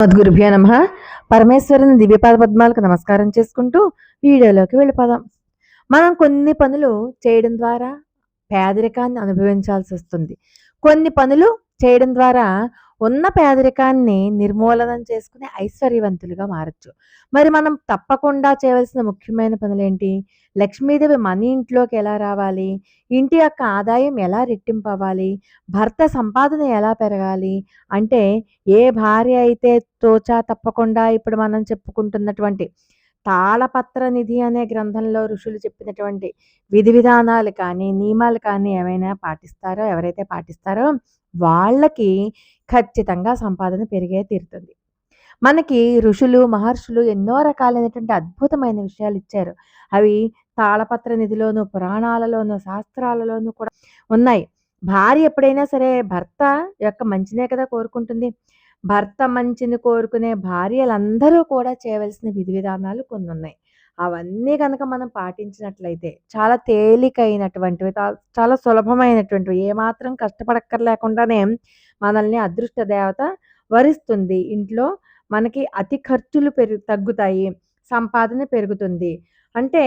మద్గురుభ్యో నమ. పరమేశ్వరుని దివ్యపాద పద్మాలకు నమస్కారం చేసుకుంటూ వీడియోలోకి వెళ్ళిపోదాం. మనం కొన్ని పనులు చేయడం ద్వారా పేదరికాన్ని అనుభవించాల్సి వస్తుంది. కొన్ని పనులు చేయడం ద్వారా ఉన్న పేదరికాన్ని నిర్మూలనం చేసుకుని ఐశ్వర్యవంతులుగా మారచ్చు. మరి మనం తప్పకుండా చేయవలసిన ముఖ్యమైన పనులేంటి? లక్ష్మీదేవి మన ఇంట్లోకి ఎలా రావాలి? ఇంటి యొక్క ఆదాయం ఎలా రెట్టింపు అవ్వాలి భర్త సంపాదన ఎలా పెరగాలి? అంటే ఏ భార్య అయితే తోచా తప్పకుండా ఇప్పుడు మనం చెప్పుకుంటున్నటువంటి తాళపత్ర నిధి అనే గ్రంథంలో ఋషులు చెప్పినటువంటి విధి విధానాలు కానీ నియమాలు కానీ ఏమైనా పాటిస్తారో ఎవరైతే పాటిస్తారో వాళ్ళకి ఖచ్చితంగా సంపాదన పెరిగే తీరుతుంది. మనకి ఋషులు మహర్షులు ఎన్నో రకాలైనటువంటి అద్భుతమైన విషయాలు ఇచ్చారు. అవి తాళపత్ర నిధిలోను పురాణాలలోను శాస్త్రాలలోనూ కూడా ఉన్నాయి. భార్య ఎప్పుడైనా సరే భర్త యొక్క మంచినే కదా కోరుకుంటుంది. భర్త మంచిని కోరుకునే భార్యలందరూ కూడా చేయవలసిన విధి విధానాలు కొన్ని ఉన్నాయి అవన్నీ కనుక మనం పాటించినట్లయితే చాలా తేలికైనటువంటివి చాలా సులభమైనటువంటివి. ఏమాత్రం కష్టపడక్కర్లేకుండానే మనల్ని అదృష్ట దేవత వరిస్తుంది. ఇంట్లో మనకి అతి ఖర్చులు పెరుగు తగ్గుతాయి. సంపాదన పెరుగుతుంది. అంటే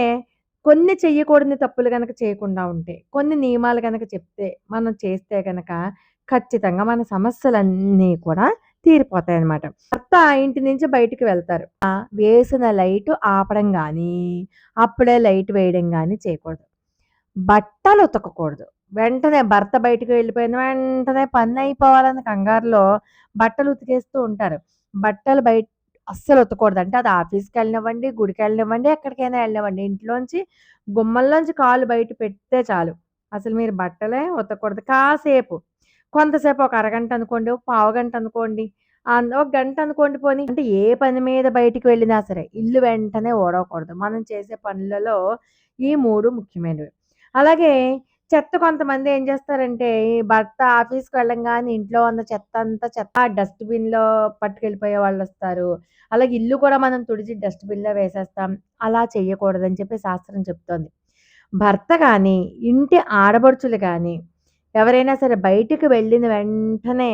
కొన్ని చెయ్యకూడని తప్పులు కనుక చేయకుండా ఉంటే కొన్ని నియమాలు కనుక చెప్తే మనం చేస్తే కనుక ఖచ్చితంగా మన సమస్యలన్నీ కూడా తీరిపోతాయి అన్నమాట భర్త ఇంటి నుంచి బయటికి వెళ్తారు. వేసిన లైట్ ఆపడం కానీ అప్పుడే లైట్ వేయడం కానీ చేయకూడదు. బట్టలు ఉతకకూడదు. వెంటనే భర్త బయటకు వెళ్ళిపోయిన వెంటనే పని అయిపోవాలని కంగారులో బట్టలు ఉతికేస్తూ ఉంటారు. బట్టలు బయట అస్సలు ఉతకూడదు. అంటే అది ఆఫీస్కి వెళ్ళినవ్వండి గుడికి వెళ్ళినవ్వండి ఎక్కడికైనా వెళ్ళనివ్వండి. ఇంట్లోంచి గుమ్మల్లోంచి కాలు బయట పెడితే చాలు. అసలు మీరు బట్టలే ఉతకూడదు. కాసేపు కొంతసేపు ఒక అరగంట అనుకోండి ఒక పావు గంట అనుకోండి ఒక గంట అనుకోండి పోనీ. అంటే ఏ పని మీద బయటికి వెళ్ళినా సరే ఇల్లు వెంటనే ఓడకూడదు మనం చేసే పనులలో ఈ మూడు ముఖ్యమైనవి. అలాగే చెత్త కొంతమంది ఏం చేస్తారంటే ఈ భర్త ఆఫీస్కి వెళ్ళంగానే ఇంట్లో ఉన్న చెత్త అంతా చెత్త డస్ట్బిన్లో పట్టుకెళ్ళిపోయే వాళ్ళు వస్తారు. అలాగే ఇల్లు కూడా మనం తుడిచి డస్ట్బిన్లో వేసేస్తాం. అలా చేయకూడదని చెప్పి శాస్త్రం చెప్తోంది. భర్త కానీ ఇంటి ఆడబడుచులు కానీ ఎవరైనా సరే బయటికి వెళ్ళిన వెంటనే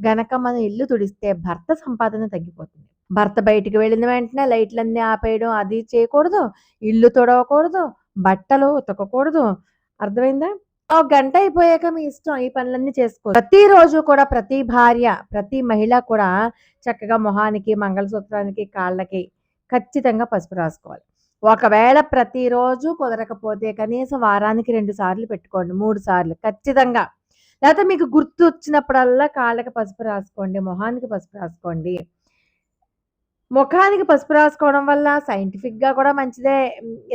గనక మనం ఇల్లు తుడిస్తే భర్త సంపాదన తగ్గిపోతుంది. భర్త బయటికి వెళ్ళిన వెంటనే లైట్లన్నీ ఆపేయడం అది చేయకూడదు. ఇల్లు తుడవకూడదు. బట్టలు ఉతకకూడదు. అర్థమైందా? ఒక గంట అయిపోయాక మీ ఇష్టం ఈ పనులన్నీ చేసుకో. ప్రతిరోజు కూడా ప్రతి భార్య ప్రతి మహిళ కూడా చక్కగా మొహానికి మంగళసూత్రానికి కాళ్ళకి ఖచ్చితంగా పసుపు రాసుకోవాలి. ఒకవేళ ప్రతిరోజు కుదరకపోతే కనీసం వారానికి రెండు సార్లు పెట్టుకోండి మూడు సార్లు ఖచ్చితంగా. లేకపోతే మీకు గుర్తు వచ్చినప్పుడల్లా కాళ్ళకి పసుపు రాసుకోండి మొహానికి పసుపు రాసుకోండి. ముఖానికి పసుపు రాసుకోవడం వల్ల సైంటిఫిక్గా కూడా మంచిదే.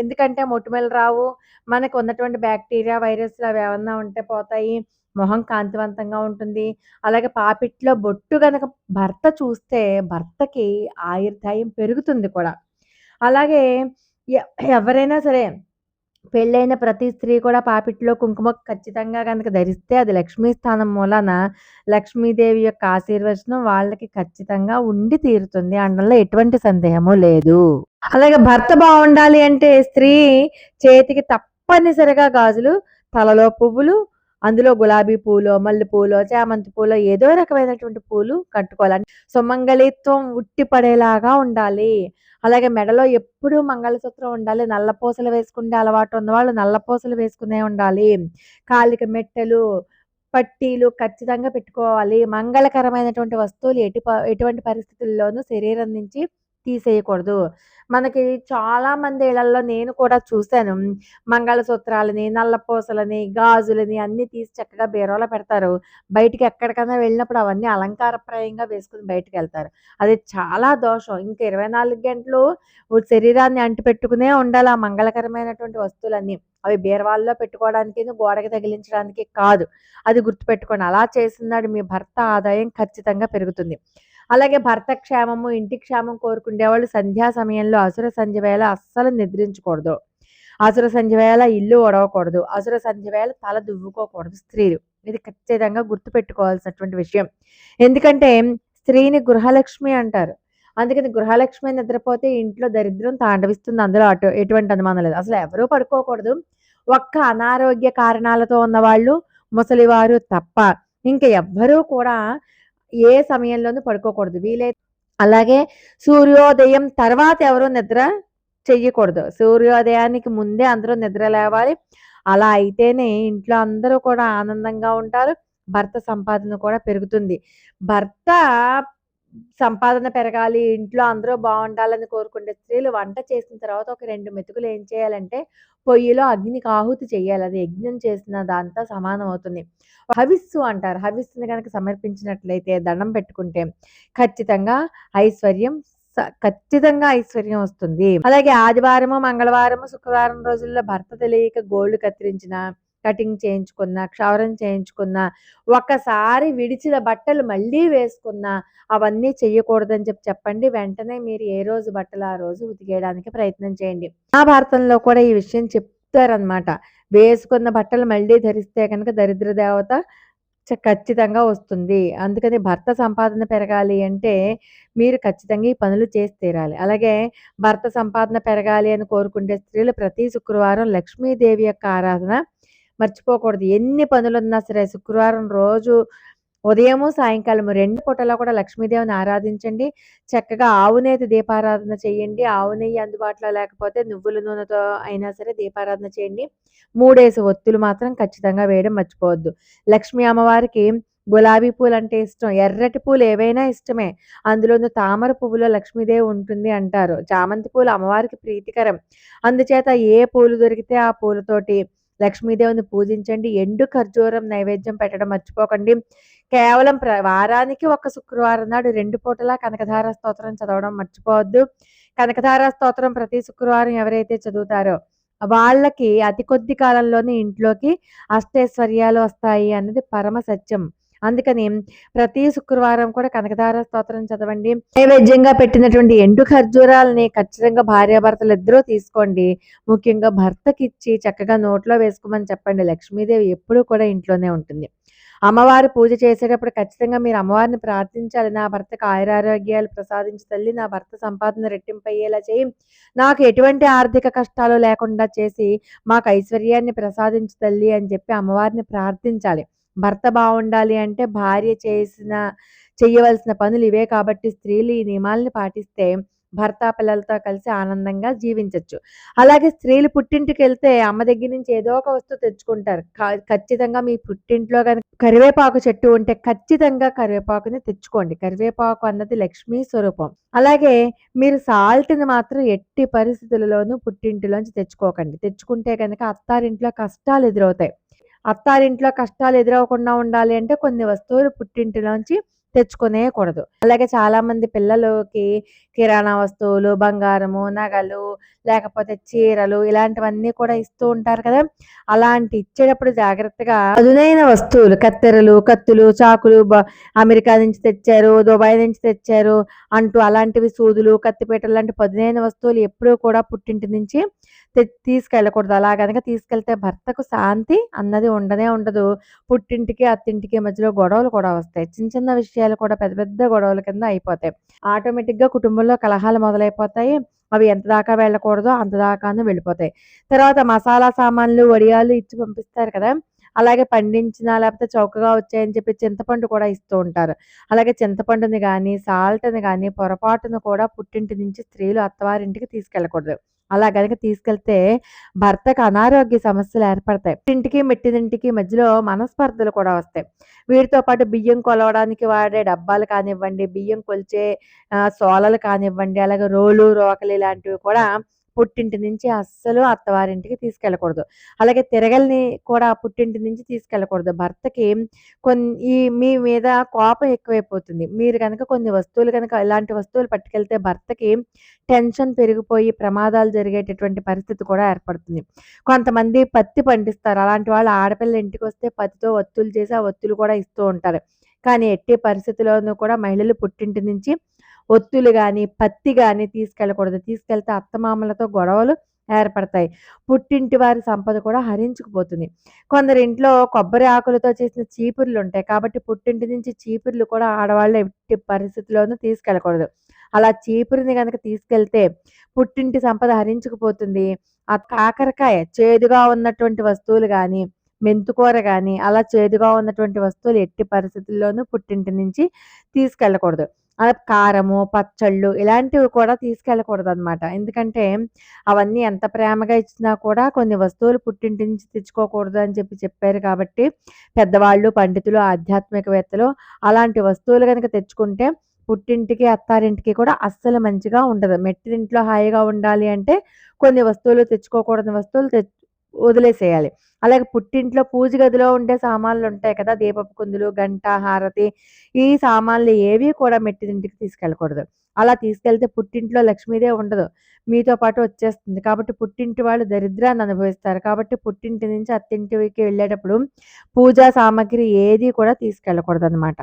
ఎందుకంటే మొటిమలు రావు. మనకు ఉన్నటువంటి బ్యాక్టీరియా వైరస్లు అవి ఏమన్నా ఉంటే పోతాయి. మొహం కాంతివంతంగా ఉంటుంది. అలాగే పాపిట్లో బొట్టు కనుక భర్త చూస్తే భర్తకి ఆయుర్దాయం పెరుగుతుంది కూడా. అలాగే ఎవరైనా సరే పెళ్ళైన ప్రతి స్త్రీ కూడా పాపిట్లో కుంకుమ ఖచ్చితంగా కనుక ధరిస్తే అది లక్ష్మీ స్థానం మూలన లక్ష్మీదేవి యొక్క ఆశీర్వచనం వాళ్ళకి ఖచ్చితంగా ఉండి తీరుతుంది అనడంలో ఎటువంటి సందేహము లేదు. అలాగే భర్త బాగుండాలి అంటే స్త్రీ చేతికి తప్పనిసరిగా గాజులు తలలో పువ్వులు అందులో గులాబీ పూలు మల్లె పూలు చామంతి పూలు ఏదో రకమైనటువంటి పూలు కట్టుకోవాలి సుమంగళిత్వం ఉట్టిపడేలాగా ఉండాలి. అలాగే మెడలో ఎప్పుడూ మంగళసూత్రం ఉండాలి నల్లపూసలు వేసుకునే అలవాటు ఉన్నవాళ్ళు నల్లపూసలు వేసుకునే ఉండాలి. కాలిక మెట్టెలు పట్టీలు ఖచ్చితంగా పెట్టుకోవాలి. మంగళకరమైనటువంటి వస్తువులు ఎటు ఎటువంటి పరిస్థితుల్లోనూ శరీరం నుంచి తీసేయకూడదు. మనకి చాలా మంది ఇళ్ళలో నేను కూడా చూశాను. మంగళసూత్రాలని నల్లపూసలని గాజులని అన్ని తీసి చక్కగా బీరోలో పెడతారు. బయటికి ఎక్కడికైనా వెళ్ళినప్పుడు అవన్నీ అలంకారప్రాయంగా వేసుకుని బయటకు వెళ్తారు అది చాలా దోషం. ఇంకా ఇరవై నాలుగు గంటలు శరీరాన్ని అంటిపెట్టుకునే ఉండాలి ఆ మంగళకరమైనటువంటి వస్తువులన్నీ. అవి బీరవాళ్ళలో పెట్టుకోవడానికి గోడకి తగిలించడానికి కాదు. అది గుర్తుపెట్టుకోండి. అలా చేసినాడు మీ భర్త ఆదాయం ఖచ్చితంగా పెరుగుతుంది. అలాగే భర్త క్షేమము ఇంటి క్షేమం కోరుకునే వాళ్ళు సంధ్యా సమయంలో అసుర సంధ్య వేళ అస్సలు నిద్రించకూడదు. అసుర సంధ్య వేళ ఇల్లు ఒడవకూడదు. అసుర సంధ్య వేళ తల దువ్వుకోకూడదు స్త్రీలు. ఇది ఖచ్చితంగా గుర్తుపెట్టుకోవాల్సినటువంటి విషయం. ఎందుకంటే స్త్రీని గృహలక్ష్మి అంటారు. అందుకని గృహలక్ష్మి నిద్రపోతే ఇంట్లో దరిద్రం తాండవిస్తుంది అందులో అటు ఎటువంటి అనుమానం లేదు. అసలు ఎవరూ పడుకోకూడదు. ఒక్క అనారోగ్య కారణాలతో ఉన్నవాళ్ళు ముసలివారు తప్ప. ఇంకా ఎవ్వరూ కూడా ఏ సమయంలోనూ పడుకోకూడదు. వీలైతే అలాగే సూర్యోదయం తర్వాత ఎవరు నిద్ర చెయ్యకూడదు. సూర్యోదయానికి ముందే అందరూ నిద్ర లేవాలి. అలా అయితేనే ఇంట్లో అందరూ కూడా ఆనందంగా ఉంటారు. భర్త సంపాదన కూడా పెరుగుతుంది. భర్త సంపాదన పెరగాలి ఇంట్లో అందరూ బాగుండాలని కోరుకునే స్త్రీలు వంట చేసిన తర్వాత ఒక రెండు మెతుకులు ఏం చేయాలంటే పొయ్యిలో అగ్నికి ఆహుతి చేయాలి. అది యజ్ఞం చేసిన దాంతో సమానం అవుతుంది. హవిస్సు అంటారు. హవిస్సుని కనుక సమర్పించినట్లయితే దండం పెట్టుకుంటే ఖచ్చితంగా ఐశ్వర్యం స- ఖచ్చితంగా ఐశ్వర్యం వస్తుంది. అలాగే ఆదివారము మంగళవారము శుక్రవారం రోజుల్లో భర్త తెలియక గోల్డ్ కత్తిరించిన కటింగ్ చేయించుకున్న క్షవరం చేయించుకున్న ఒకసారి విడిచిన బట్టలు మళ్ళీ వేసుకున్న అవన్నీ చెయ్యకూడదని చెప్పి చెప్పండి. వెంటనే మీరు ఏ రోజు బట్టలు ఆ రోజు ఉతికేయడానికి ప్రయత్నం చేయండి. మహాభారతంలో కూడా ఈ విషయం చెప్తారనమాట వేసుకున్న బట్టలు మళ్ళీ ధరిస్తే కనుక దరిద్ర దేవత చ- ఖచ్చితంగా వస్తుంది. అందుకని భర్త సంపాదన పెరగాలి అంటే మీరు ఖచ్చితంగా ఈ పనులు చేసి తీరాలి. అలాగే భర్త సంపాదన పెరగాలి అని కోరుకుంటే స్త్రీలు ప్రతి శుక్రవారం లక్ష్మీదేవి యొక్క ఆరాధన మర్చిపోకూడదు. ఎన్ని పనులున్నా సరే శుక్రవారం రోజు ఉదయము సాయంకాలము రెండు పూటలా కూడా లక్ష్మీదేవిని ఆరాధించండి. చక్కగా ఆవునేతి దీపారాధన చేయండి. ఆవు నెయ్యి అందుబాటులో లేకపోతే నువ్వుల నూనెతో అయినా సరే దీపారాధన చేయండి. మూడేసి ఒత్తులు మాత్రం ఖచ్చితంగా వేయడం మర్చిపోవద్దు. లక్ష్మీ అమ్మవారికి గులాబీ పూలు అంటే ఇష్టం. ఎర్రటి పూలు ఏవైనా ఇష్టమే. అందులోనూ తామర పువ్వులో లక్ష్మీదేవి ఉంటుంది అంటారు. చామంతి పూలు అమ్మవారికి ప్రీతికరం. అందుచేత ఏ పూలు దొరికితే ఆ పూలతోటి లక్ష్మీదేవిని పూజించండి. ఎండు ఖర్జూరం నైవేద్యం పెట్టడం మర్చిపోకండి. కేవలం ప్ర వారానికి ఒక శుక్రవారం నాడు రెండు పూటలా కనకధార స్తోత్రం చదవడం మర్చిపోవద్దు. కనకధార స్తోత్రం ప్రతి శుక్రవారం ఎవరైతే చదువుతారో వాళ్ళకి అతి కొద్ది కాలంలోనే ఇంట్లోకి అష్టైశ్వర్యాలు వస్తాయి అన్నది పరమ సత్యం. అందుకని ప్రతి శుక్రవారం కూడా కనకధార స్తోత్రం చదవండి. నైవేద్యంగా పెట్టినటువంటి ఎండు ఖర్జూరాలని ఖచ్చితంగా భార్యాభర్తలు ఇద్దరూ తీసుకోండి. ముఖ్యంగా భర్తకి ఇచ్చి చక్కగా నోట్లో వేసుకోమని చెప్పండి. లక్ష్మీదేవి ఎప్పుడూ కూడా ఇంట్లోనే ఉంటుంది. అమ్మవారి పూజ చేసేటప్పుడు ఖచ్చితంగా మీరు అమ్మవారిని ప్రార్థించాలి. నా భర్తకు ఆయురారోగ్యాలు ప్రసాదించి తల్లి నా భర్త సంపాదన రెట్టింపు అయ్యేలా చేయి. నాకు ఎటువంటి ఆర్థిక కష్టాలు లేకుండా చేసి మాకు ఐశ్వర్యాన్ని ప్రసాదించి తల్లి అని చెప్పి అమ్మవారిని ప్రార్థించాలి. భర్త బాగుండాలి అంటే భార్య చేసిన చేయవలసిన పనులు ఇవే కాబట్టి స్త్రీలు ఈ నియమాల్ని పాటిస్తే భర్త పిల్లలతో కలిసి ఆనందంగా జీవించవచ్చు అలాగే స్త్రీలు పుట్టింటికి వెళ్తే అమ్మ దగ్గర నుంచి ఏదో ఒక వస్తువు తెచ్చుకుంటారు. ఖచ్చితంగా మీ పుట్టింట్లో కనుక కరివేపాకు చెట్టు ఉంటే ఖచ్చితంగా కరివేపాకుని తెచ్చుకోండి. కరివేపాకు అన్నది లక్ష్మీ స్వరూపం. అలాగే మీరు సాల్ట్ని మాత్రం ఎట్టి పరిస్థితులలోనూ పుట్టింటిలోంచి తెచ్చుకోకండి. తెచ్చుకుంటే కనుక అత్తారింట్లో కష్టాలు ఎదురవుతాయి. అత్తారింట్లో కష్టాలు ఎదురవకుండా ఉండాలి అంటే కొన్ని వస్తువులు పుట్టింటిలోంచి తెచ్చుకునేయకూడదు. అలాగే చాలా మంది పిల్లలకి కిరాణా వస్తువులు బంగారము నగలు లేకపోతే చీరలు ఇలాంటివన్నీ కూడా ఇస్తూ ఉంటారు కదా. అలాంటి ఇచ్చేటప్పుడు జాగ్రత్తగా అదునైన వస్తువులు కత్తెరలు కత్తులు చాకులు బ- అమెరికా నుంచి తెచ్చారు దుబాయ్ నుంచి తెచ్చారు అంటూ అలాంటివి సూదులు కత్తిపీటలు లాంటి పదునైన వస్తువులు ఎప్పుడూ కూడా పుట్టింటి నుంచి తీసుకెళ్ళకూడదు. అలాగనగా తీసుకెళ్తే భర్తకు శాంతి అన్నది ఉండనే ఉండదు. పుట్టింటికి అత్తింటికి మధ్యలో గొడవలు కూడా వస్తాయి. చిన్న చిన్న విషయాలు కూడా పెద్ద పెద్ద గొడవల కింద అయిపోతాయి. ఆటోమేటిక్గా కుటుంబంలో కలహాలు మొదలైపోతాయి. అవి ఎంత దాకా వెళ్ళకూడదో అంత దాకాను వెళ్ళిపోతాయి. తర్వాత మసాలా సామాన్లు వడియాలు ఇచ్చి పంపిస్తారు కదా. అలాగే పండించిన లేకపోతే చౌకగా వచ్చాయని చెప్పి చింతపండు కూడా ఇస్తూ ఉంటారు. అలాగే చింతపండుని కానీ సాల్ట్ని కానీ పొరపాటును కూడా పుట్టింటి నుంచి స్త్రీలు అత్తవారింటికి తీసుకెళ్ళకూడదు. అలా కనుక తీసుకెళ్తే భర్తకు అనారోగ్య సమస్యలు ఏర్పడతాయి. ఇంటికి మెట్టినింటికి మధ్యలో మనస్పర్ధలు కూడా వస్తాయి. వీటితో పాటు బియ్యం కొలవడానికి వాడే డబ్బాలు కానివ్వండి బియ్యం కొలిచే సోలలు కానివ్వండి అలాగే రోలు రోకలి ఇలాంటివి కూడా పుట్టింటి నుంచి అస్సలు అత్తవారింటికి తీసుకెళ్ళకూడదు. అలాగే తిరగల్ని కూడా పుట్టింటి నుంచి తీసుకెళ్ళకూడదు. భర్తకి కొన్ని ఈ మీ మీద కోపం ఎక్కువైపోతుంది. మీరు కనుక కొన్ని వస్తువులు కనుక ఇలాంటి వస్తువులు పట్టుకెళ్తే భర్తకి టెన్షన్ పెరిగిపోయి ప్రమాదాలు జరిగేటటువంటి పరిస్థితి కూడా ఏర్పడుతుంది. కొంతమంది పత్తి పండిస్తారు. అలాంటి వాళ్ళు ఆడపిల్ల ఇంటికి వస్తే పత్తితో ఒత్తులు చేసి ఆ ఒత్తులు కూడా ఇస్తూ ఉంటారు. కానీ ఎట్టి పరిస్థితుల్లోనూ కూడా మహిళలు పుట్టింటి నుంచి ఒత్తులు కానీ పత్తి కానీ తీసుకెళ్ళకూడదు. తీసుకెళ్తే అత్తమామలతో గొడవలు ఏర్పడతాయి. పుట్టింటి వారి సంపద కూడా హరించుకుపోతుంది. కొందరి ఇంట్లో కొబ్బరి ఆకులతో చేసిన చీపుర్లు ఉంటాయి. కాబట్టి పుట్టింటి నుంచి చీపుర్లు కూడా ఆడవాళ్ళు ఎట్టి పరిస్థితుల్లోనూ తీసుకెళ్ళకూడదు. అలా చీపురిని కనుక తీసుకెళ్తే పుట్టింటి సంపద హరించుకుపోతుంది. ఆ కాకరకాయ చేదుగా ఉన్నటువంటి వస్తువులు కానీ మెంతుకూర కానీ అలా చేదుగా ఉన్నటువంటి వస్తువులు ఎట్టి పరిస్థితుల్లోనూ పుట్టింటి నుంచి తీసుకెళ్ళకూడదు. కారము, పచ్చళ్ళు ఇలాంటివి కూడా తీసుకెళ్ళకూడదు అనమాట ఎందుకంటే అవన్నీ ఎంత ప్రేమగా ఇచ్చినా కూడా కొన్ని వస్తువులు పుట్టింటి నుంచి తెచ్చుకోకూడదు అని చెప్పి చెప్పారు కాబట్టి పెద్దవాళ్ళు, పండితులు, ఆధ్యాత్మికవేత్తలు అలాంటి వస్తువులు కనుక తెచ్చుకుంటే పుట్టింటికి, అత్తారింటికి కూడా అస్సలు మంచిగా ఉండదు. మెట్టినింట్లో హాయిగా ఉండాలి అంటే కొన్ని వస్తువులు తెచ్చుకోకూడని వస్తువులు తె వదిలేసేయాలి. అలాగే పుట్టింట్లో పూజ గదిలో ఉండే సామాన్లు ఉంటాయి కదా! దీపపు కుందులు, గంట, హారతి ఈ సామాన్లు ఏవి కూడా మెట్టిదింటికి తీసుకెళ్ళకూడదు. అలా తీసుకెళ్తే పుట్టింట్లో లక్ష్మీదే ఉండదు. మీతో పాటు వచ్చేస్తుంది. కాబట్టి పుట్టింటి వాళ్ళు దరిద్రాన్ని అనుభవిస్తారు. కాబట్టి పుట్టింటి నుంచి అత్తింటికి వెళ్ళేటప్పుడు పూజా సామాగ్రి ఏది కూడా తీసుకెళ్ళకూడదనమాట.